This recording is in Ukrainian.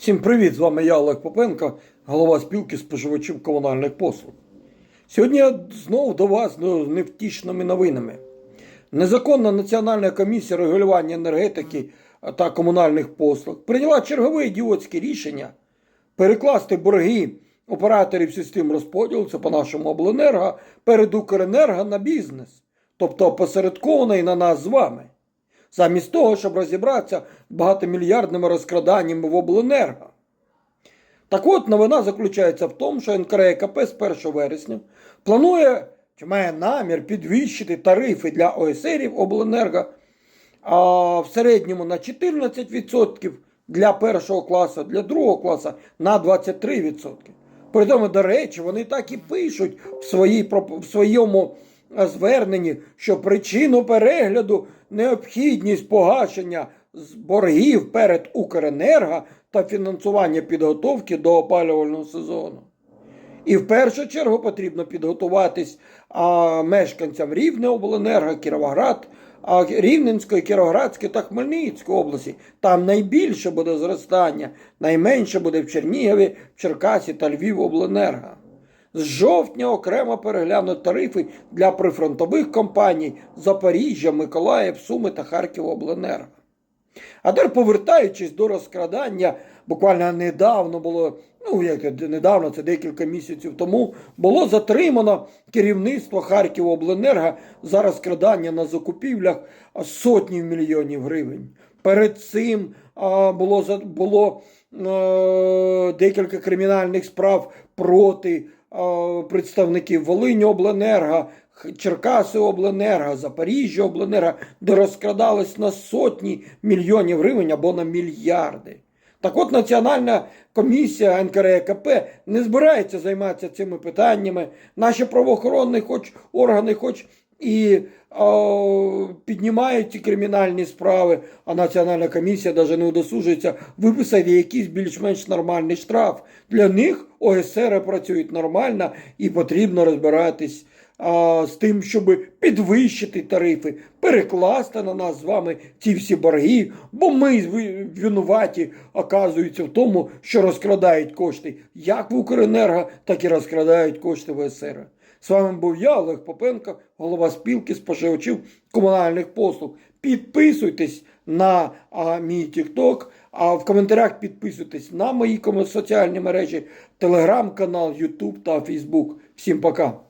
Всім привіт! З вами я Олег Попенко, голова спілки споживачів комунальних послуг. Сьогодні я знову до вас з невтішними новинами. Незаконна Національна комісія регулювання енергетики та комунальних послуг прийняла чергове ідіотське рішення перекласти борги операторів систем розподілу, це по нашому обленерго, перед Укренерго на бізнес, тобто опосередкований на нас з вами. Замість того, щоб розібратися багатомільярдними розкраданнями в обленерго. Так от новина заключається в тому, що НКРЕКП з 1 вересня планує чи має намір підвищити тарифи для ОСРів обленерго а в середньому на 14% для першого класу, для другого класу на 23%. При тому, до речі, вони так і пишуть в, своїй, в своєму е, зверненні, що причину перегляду необхідність погашення з боргів перед Укренерго та фінансування підготовки до опалювального сезону. І в першу чергу потрібно підготуватись а, мешканцям Рівне обленерго, Кіровоград, а, Рівненської, Кіровоградської та Хмельницької області. Там найбільше буде зростання, найменше буде в Чернігові, в Черкасі та Львів обленерго. З жовтня окремо переглянуть тарифи для прифронтових компаній Запоріжжя, Миколаїв, Суми та Харків обленерго. А тепер повертаючись до розкрадання, буквально недавно було, ну як недавно, це декілька місяців тому, було затримано керівництво Харківобленерго за розкрадання на закупівлях сотні мільйонів гривень. Перед цим а, було було е, декілька кримінальних справ проти представників Волинь Обленерго, Черкаси Обленерго, Запоріжжя Обленерго, де розкрадались на сотні мільйонів гривень або на мільярди. Так от Національна комісія НКРЕКП не збирається займатися цими питаннями. Наші правоохоронні хоч органи, хоч і о, піднімають ці кримінальні справи, а Національна комісія навіть не удосужується виписати якийсь більш-менш нормальний штраф. Для них ОСР працюють нормально і потрібно розбиратись а, з тим, щоб підвищити тарифи, перекласти на нас з вами ці всі борги, бо ми винуваті, оказуються в тому, що розкрадають кошти як в Укренерго, так і розкрадають кошти в ОСР. З вами був я, Олег Попенко, голова спілки споживачів комунальних послуг. Підписуйтесь на а, мій TikTok, а в коментарях підписуйтесь на мої соціальні мережі, телеграм-канал, Ютуб та Фейсбук. Всім пока!